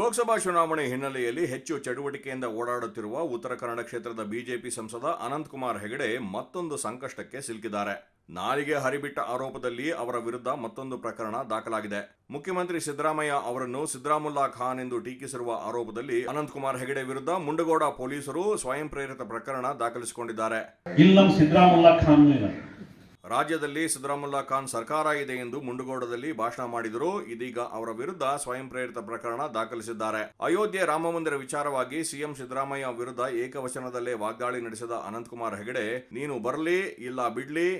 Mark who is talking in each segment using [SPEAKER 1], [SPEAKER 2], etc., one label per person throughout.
[SPEAKER 1] ಲೋಕಸಭಾ ಚುನಾವಣೆ ಹಿನ್ನೆಲೆಯಲ್ಲಿ ಹೆಚ್ಚು ಚಟುವಟಿಕೆಯಿಂದ ಓಡಾಡುತ್ತಿರುವ ಉತ್ತರ ಕನ್ನಡ ಕ್ಷೇತ್ರದ ಬಿಜೆಪಿ ಸಂಸದ ಅನಂತಕುಮಾರ್ ಹೆಗಡೆ ಮತ್ತೊಂದು ಸಂಕಷ್ಟಕ್ಕೆ ಸಿಲುಕಿದ್ದಾರೆ. ನಾಲಿಗೆ ಹರಿಬಿಟ್ಟ ಆರೋಪದಲ್ಲಿ ಅವರ ವಿರುದ್ಧ ಮತ್ತೊಂದು ಪ್ರಕರಣ ದಾಖಲಾಗಿದೆ. ಮುಖ್ಯಮಂತ್ರಿ ಸಿದ್ದರಾಮಯ್ಯ ಅವರನ್ನು ಸಿದ್ದರಾಮುಲ್ಲಾ ಖಾನ್ ಎಂದು ಟೀಕಿಸಿರುವ ಆರೋಪದಲ್ಲಿ ಅನಂತಕುಮಾರ್ ಹೆಗಡೆ ವಿರುದ್ಧ ಮುಂಡಗೋಡ ಪೊಲೀಸರು ಸ್ವಯಂ ಪ್ರೇರಿತ ಪ್ರಕರಣ ದಾಖಲಿಸಿಕೊಂಡಿದ್ದಾರೆ.
[SPEAKER 2] ಖಾನ್
[SPEAKER 1] ರಾಜ್ಯದಲ್ಲಿ ಸಿದ್ದರಾಮುಲ್ಲಾ ಖಾನ್ ಸರ್ಕಾರ ಇದೆ ಎಂದು ಮುಂಡಗೋಡದಲ್ಲಿ ಭಾಷಣ ಮಾಡಿದರು. ಇದೀಗ ಅವರ ವಿರುದ್ಧ ಸ್ವಯಂ ಪ್ರೇರಿತ ಪ್ರಕರಣ ದಾಖಲಿಸಿದ್ದಾರೆ. ಅಯೋಧ್ಯೆ ರಾಮ ಮಂದಿರ ವಿಚಾರವಾಗಿ ಸಿಎಂ ಸಿದ್ದರಾಮಯ್ಯ ವಿರುದ್ಧ ಏಕವಚನದಲ್ಲೇ ವಾಗ್ದಾಳಿ ನಡೆಸಿದ ಅನಂತಕುಮಾರ್ ಹೆಗಡೆ, ನೀನು ಬರಲಿ, ಇಲ್ಲ ಬಿಡ್ಲಿ,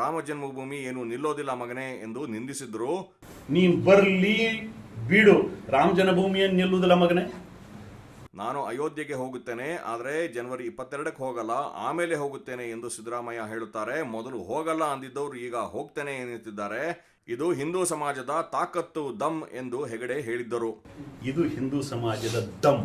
[SPEAKER 1] ರಾಮ ಜನ್ಮಭೂಮಿ ಏನು ನಿಲ್ಲೋದಿಲ್ಲ ಮಗನೇ ಎಂದು ನಿಂದಿಸಿದ್ರು.
[SPEAKER 2] ನೀನು ಬರಲಿ, ಬಿಡು, ರಾಮ ಜನ್ಮಭೂಮಿಯನ್ನು ನಿಲ್ಲುವುದಿಲ್ಲ ಮಗನೇ
[SPEAKER 1] ನಾನು ಅಯೋಧ್ಯೆಗೆ ಹೋಗುತ್ತೇನೆ, ಆದರೆ ಜನವರಿ ಇಪ್ಪತ್ತೆರಡಕ್ಕೆ ಹೋಗಲ್ಲ, ಆಮೇಲೆ ಹೋಗುತ್ತೇನೆ ಎಂದು ಸಿದ್ದರಾಮಯ್ಯ ಹೇಳುತ್ತಾರೆ. ಮೊದಲು ಹೋಗಲ್ಲ ಅಂದಿದ್ದವರು ಈಗ ಹೋಗ್ತೇನೆ ಎನ್ನುತ್ತಿದ್ದಾರೆ. ಇದು ಹಿಂದೂ ಸಮಾಜದ ತಾಕತ್ತು ದಮ್ ಎಂದು ಹೆಗಡೆ ಹೇಳಿದ್ದರು.
[SPEAKER 2] ಇದು ಹಿಂದೂ ಸಮಾಜದ ದಮ್.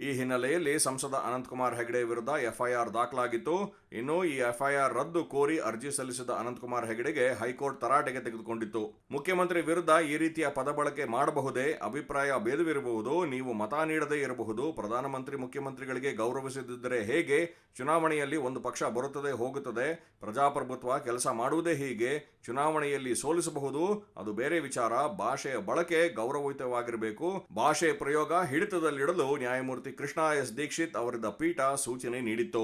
[SPEAKER 1] ಈ ಹಿನ್ನೆಲೆಯಲ್ಲಿ ಸಂಸದ ಅನಂತಕುಮಾರ್ ಹೆಗಡೆ ವಿರುದ್ಧ ಎಫ್ಐಆರ್ ದಾಖಲಾಗಿತ್ತು. ಇನ್ನು ಈ ಎಫ್ಐಆರ್ ರದ್ದು ಕೋರಿ ಅರ್ಜಿ ಸಲ್ಲಿಸಿದ ಅನಂತಕುಮಾರ್ ಹೆಗಡೆಗೆ ಹೈಕೋರ್ಟ್ ತರಾಟೆಗೆ ತೆಗೆದುಕೊಂಡಿತ್ತು. ಮುಖ್ಯಮಂತ್ರಿ ವಿರುದ್ಧ ಈ ರೀತಿಯ ಪದ ಬಳಕೆ ಮಾಡಬಹುದೇ? ಅಭಿಪ್ರಾಯ ಭೇದವಿರಬಹುದು ನೀವು ಮತ ನೀಡದೇ ಇರಬಹುದು. ಪ್ರಧಾನಮಂತ್ರಿ ಮುಖ್ಯಮಂತ್ರಿಗಳಿಗೆ ಗೌರವಿಸದಿದ್ದರೆ ಹೇಗೆ? ಚುನಾವಣೆಯಲ್ಲಿ ಒಂದು ಪಕ್ಷ ಬರುತ್ತದೆ, ಹೋಗುತ್ತದೆ. ಪ್ರಜಾಪ್ರಭುತ್ವ ಕೆಲಸ ಮಾಡುವುದೇ ಹೀಗೆ. ಚುನಾವಣೆಯಲ್ಲಿ ಸೋಲಿಸಬಹುದು. ಅದು ಬೇರೆ ವಿಚಾರ. ಭಾಷೆಯ ಬಳಕೆ ಗೌರವಯುತವಾಗಿರಬೇಕು. ಭಾಷೆ ಪ್ರಯೋಗ ಹಿಡಿತದಲ್ಲಿಡಲು ಕೃಷ್ಣ ಎಸ್ ದೀಕ್ಷಿತ್ ಅವರಿದ್ದ ಪೀಠ ಸೂಚನೆ ನೀಡಿತ್ತು.